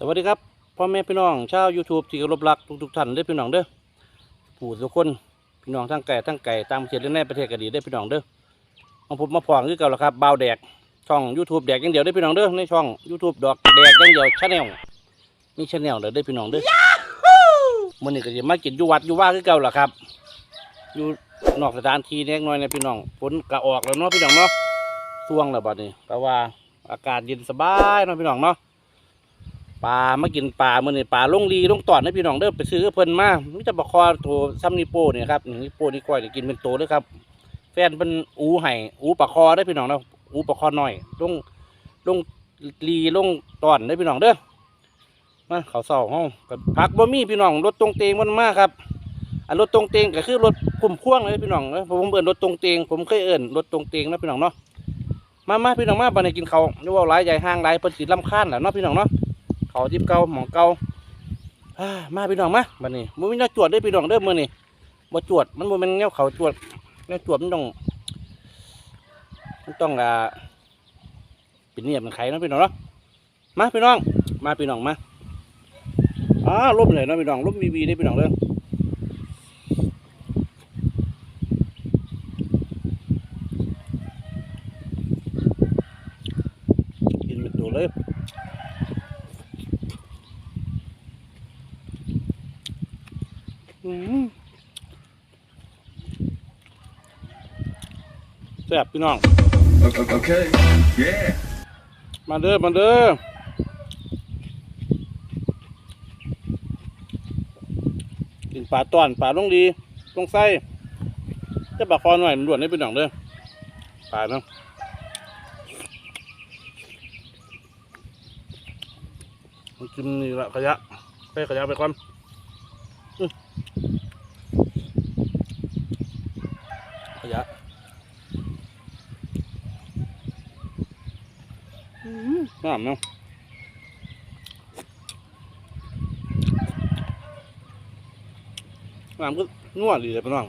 สวัสดีครับพ่อแม่พี่น้องชาว YouTube ที่เคารพรักทุกๆท่านเด้อพี่น้องเด้อผู้ทุกคนพี่น้องทั้งไก่ทั้งไก่ตามประเทศและในประเทศก็ดีได้อพี่น้องเด้อของผมมาพองคือเก่าแล้วครับบ่าวแดกช่อง YouTube แดกอย่างเดียวได้อพี่น้องเด้อในช่อง YouTube ดอกแดกอย่างเดียวชาแนลมีชาแนลเด้อเด้อพี่น้องเด้อมื้อนี้ก็สิมากินอยู่วัดอยู่ว่าคือเก่าล่ะครับ อยู่นอกสถานที่เล็กน้อยนะพี่น้องฝนก็ออกแล้วเนาะพี่น้องเนาะช่วงแล้วบัดนี้แต่ว่าอากาศเย็นสบายเนาะพี่น้องเนาะ ปลามากินปลาเมื่อนี่ปลาลงรีลงตอดให้พี่น้องเด้อไปซื้อเพิ่นมามิจะบคอโถซ้ำนิโปเนี่ยครับนิโปนี่ก้อยนี่กินเป็นโตเด้ครับ แฟนเป็นอูไห่อูปลาคอได้พี่น้องเนาะอูปลาคอหน่อยลงลงรีลงตอนได้พี่น้องเด้อมาเขาเศร้าห้องกับพักบ่มีพี่น้องรถตรงเตงมันมากครับอันรถตรงเตงก็คือรถพุ่มพ่วงเลยพี่น้องเอ้ยผมเอิ้นรถตรงเตงผมเคยเอิ้นรถตรงเตงนะพี่น้องเนาะมามาพี่น้องมาบันี้กินเขาวนี่ว่าหลายใหญ่ห้างหลายเพิ่นสิรำคาญแหละเนาะพี่น้องเนาะ เขาที่เก่าหมองเก่ามาพี่น้องมาบัดนี้บ่มีแนวจวดได้พี่น้องเด้อมือนี่บ่จวดมันบ่เป็นแนวเขาจวดแนวจวดมันต้องมันต้องอ่าเป็นเนียบเป็นไข่นะพี่น้องเนาะมาพี่น้อง มาพี่น้องมาอ้าลบเลยเนาะพี่น้องลบวีวีได้พี่น้องเด้อกินเป็นตัวเลย อืม แซ่บพี่น้อง Okay. Yeah. มาเด้อมาเด้อกินปลาต้อนปลาลงดีลงไส้จะปลาคอหน่อยมันด่วนได้พี่น้องเด้อปลาเนาะมันกินนี่ละขยะใส่ขยะไปก่อนอื้อขยะ น้ำเนาะน้ำก็นวดดีเลยพี่น้อง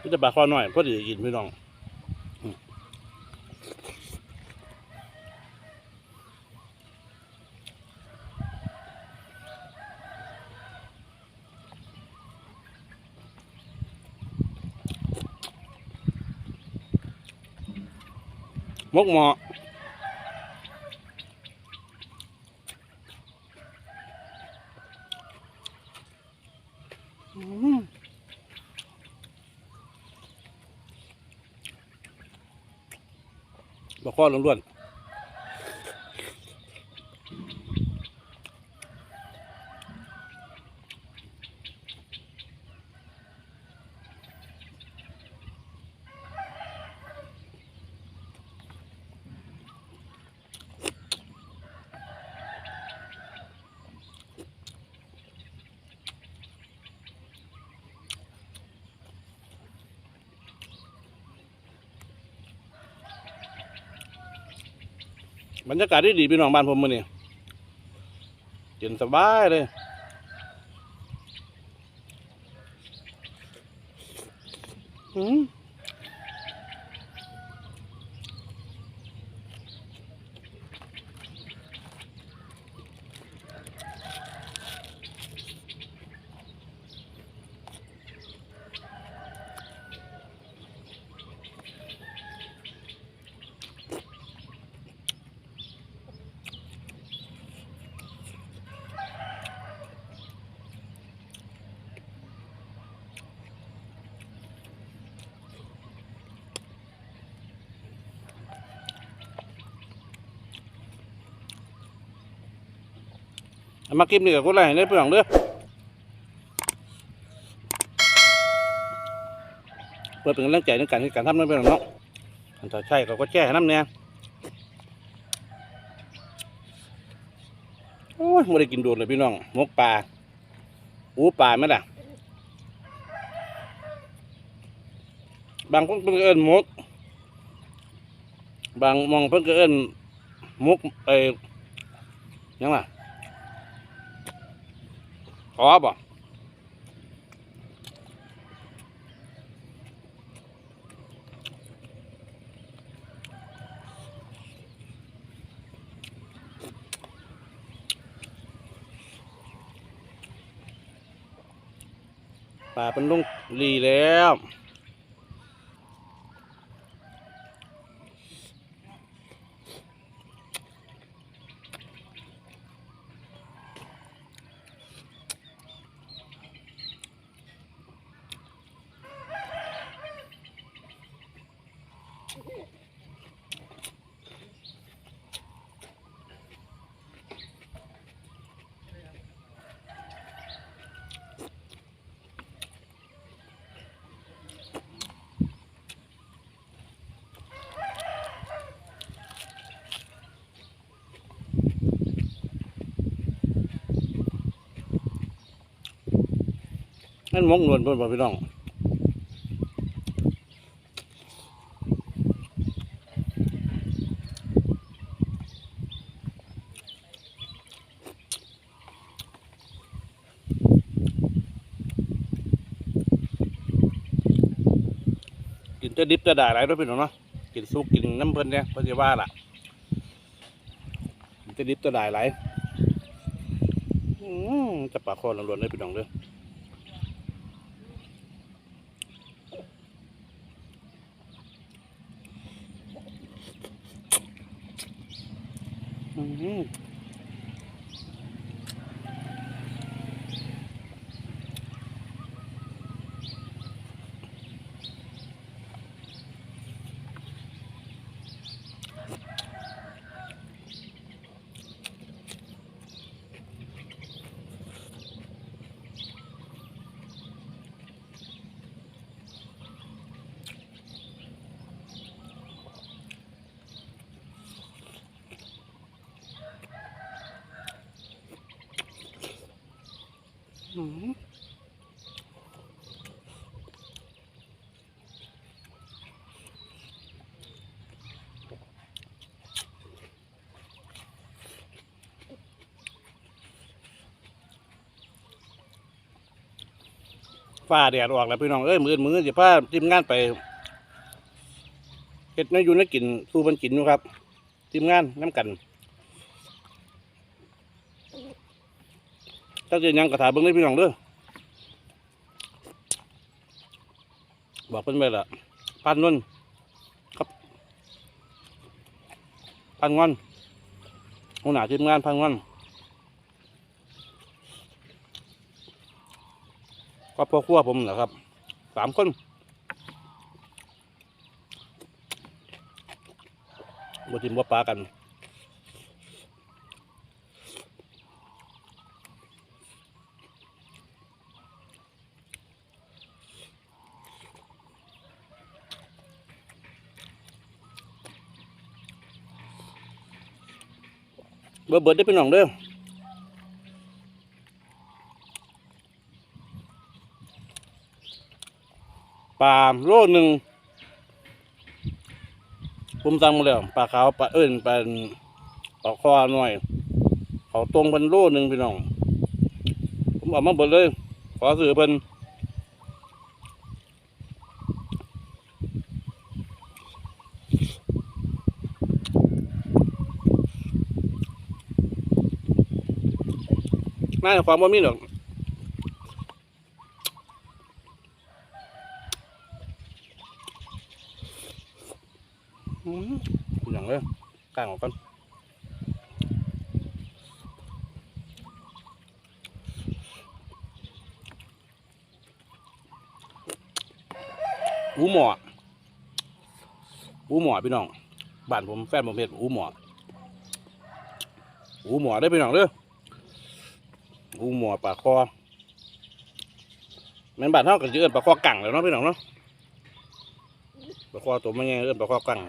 ก็จะบาคอหน่อยพอดีกินพี่น้อง มกหมออืมบาคอล้วนๆ บรรยากาศดีดีพี่น้องบ้านผมมื้อนี้เย็นสบายเลยอืม เอามากินนี่กับคนไรได้เปลืองเด้อเพื่อเป็นกำลังใจในการที่การทำนั่นเป็นเนาะอันถ้าใช่เขาก็แช่น้ำเนี่ยโอ้ยไม่ได้กินโดดเลยพี่น้องมกปลาอู้ปลาไหมล่ะ บางคนเพิ่นก็เอิ้นมก บางมองเพิ่นก็เอิ้นมกไอ้ยังล่ะ ขอบ่ป่าเป็นลุงลีแล้ว นั่นมกนวลเพิ่นบ่พี่น้องกินแต่ดิบแต่ด่าหลายเด้วยพี่น้องเนาะกินซุกกินน้ำเพลินเนี่ยเพิ่นสิว่าล่ะกินแต่ดิบแต่ด่าหลายอืมจะปากคอหล้วนๆเลยพี่น้องเด้อ อื ฟ้าแดดออกแล้วพี่น้องเอ้ยมือมือจะพาทีมงานไปเฮ็ดในาอยู่ในากินสู้มันกินอยู่ครับ ทีมงานน้ำกัน ถ้าเกิดยังกระถาเบิ้งได้พี่น้องเด้อบอกเพิ่นไปละพันนนครับพันงอนหัวหน้าทีมงานพันงอนก็พ่อครัวผมแหละครับสามคนบทิมบ่ปลากัน เบิดเบิดได้เป็นหน่องเด้อปลาโลหนึ่งผมสั่งมาแล้วปลาขาวปลาเอิญปลาปลาคอหน่อย เขาตรงเป็นโลหนึ่งพี่น้อง ผมเอามาเบิดเลย ขอซื้อเป็น น่าจะความว่ามีหรอกอืมอย่างเลยกลางออกกันอูหมออูหมอพี่น้อง บ้านผมแฟนผมเห็ดอูหมออูหมอได้พี่น้องเด้อ อูหมอปลาคอแม่นบานเท่ากับเอื้อนปลาคอกั่งแล้วเนาะพี่น้องเนาะปลาคอตัวไม่ใหญ่เอื้อนปลาคอกั่ง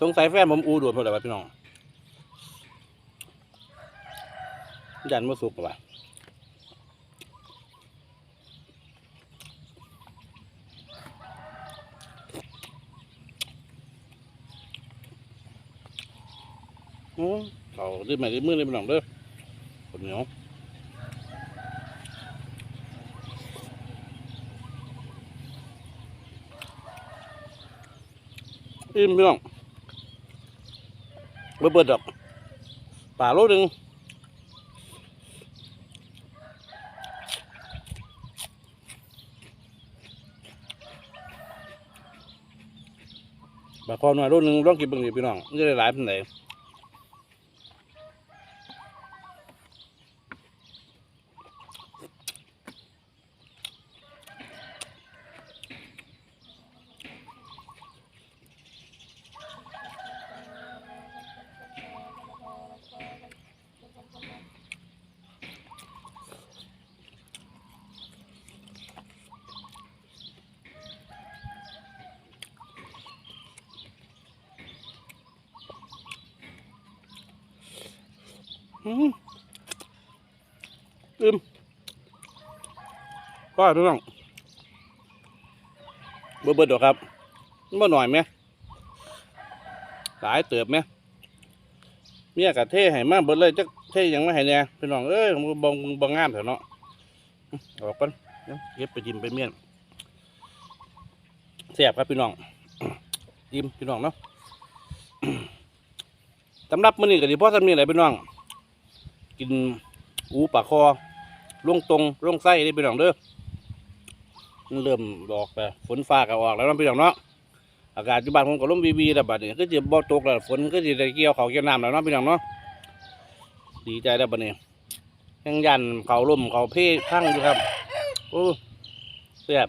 สงสัยแฟนผมอูด่วนหมดเลยว่ะพี่น้องยันมาสุกว่ะ อืมเขา ดื้อใหม่ดื้อมือเลยพี่น้องเด้อคนเหนียวอิ่มพี่น้องเบิดเบิดดอกป่าโลหนึ่งบาคอหน่อยโลหนึ่งลองกินเบิ่งดิพี่น้องนจะได้หลายเป็นไหน อืมอิ่มก็พี่น้องเบิดเบิดดอครับมันบ่หน่อยไหมหลายเติบไหมเมียกะเทให้มากเบิดเลยจักเทหยังไม่ให้เนี่ยพี่น้องเอ้ยมึงบองงบองงามเถอะเนาะออกกันเดี๋ยวเก็บไปจิ้มไปเมียนแซ่บครับพี่น้องอิ่มพี่น้องเนาะสำหรับมื้อนี้ก็สิพอสำนี้แหละพี่น้อง กินอูปลาคอลงตรงลงไส้ได้พี่น้องเด้อมันเริ่มดอกไปฝนฟ้าก็ออกแล้วเนาะพี่น้องเนาะอากาศอยู่บ้านผมก็ลมวีวีแล้วบัดนี้ก็จะบ่ตกแล้วฝนก็จะเกี่ยวเขาเกี่ยวน้ำแล้วเนาะพี่น้องเนาะดีใจแล้วบัดนี้ยังยันเขาล่มเขาเพ่พังอยู่ครับโอ้แซ่บ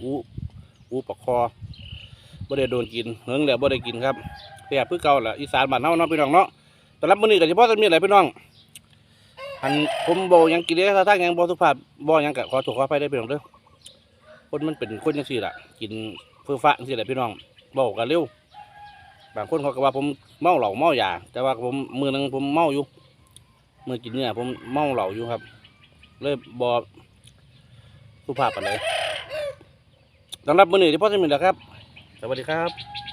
อูอูปลาคอบ่ได้โดนกินเฮิงแล้วบ่ได้กินครับแซ่บคือเก่าแหละอีสานบ้านเฮาเนาะพี่น้องเนาะสำหรับมื้อนี้ก็เฉพาะจะมีอะไรพี่น้อง อันผมบ่ยังกินได้ถ้าทางยังบ่สุภาพบ่ยังก็ขอโทษขออภัยได้พี่น้องเด้อคนมันเป็นคนจังซี่ล่ะกินเฟื่อฟ้าจังซี่ละพี่น้องเว้ากันเร็วบางคนเขาก็ว่าผมเมาเหล้าเมายาแต่ว่าผมมือนึงผมเมาอยู่มือกินเนื้อผมเมาเหล้าอยู่ครับ เลยบ่สุภาพปานใดสำหรับมื้อนี้เฉพาะจะมีแหละครับ สวัสดีครับ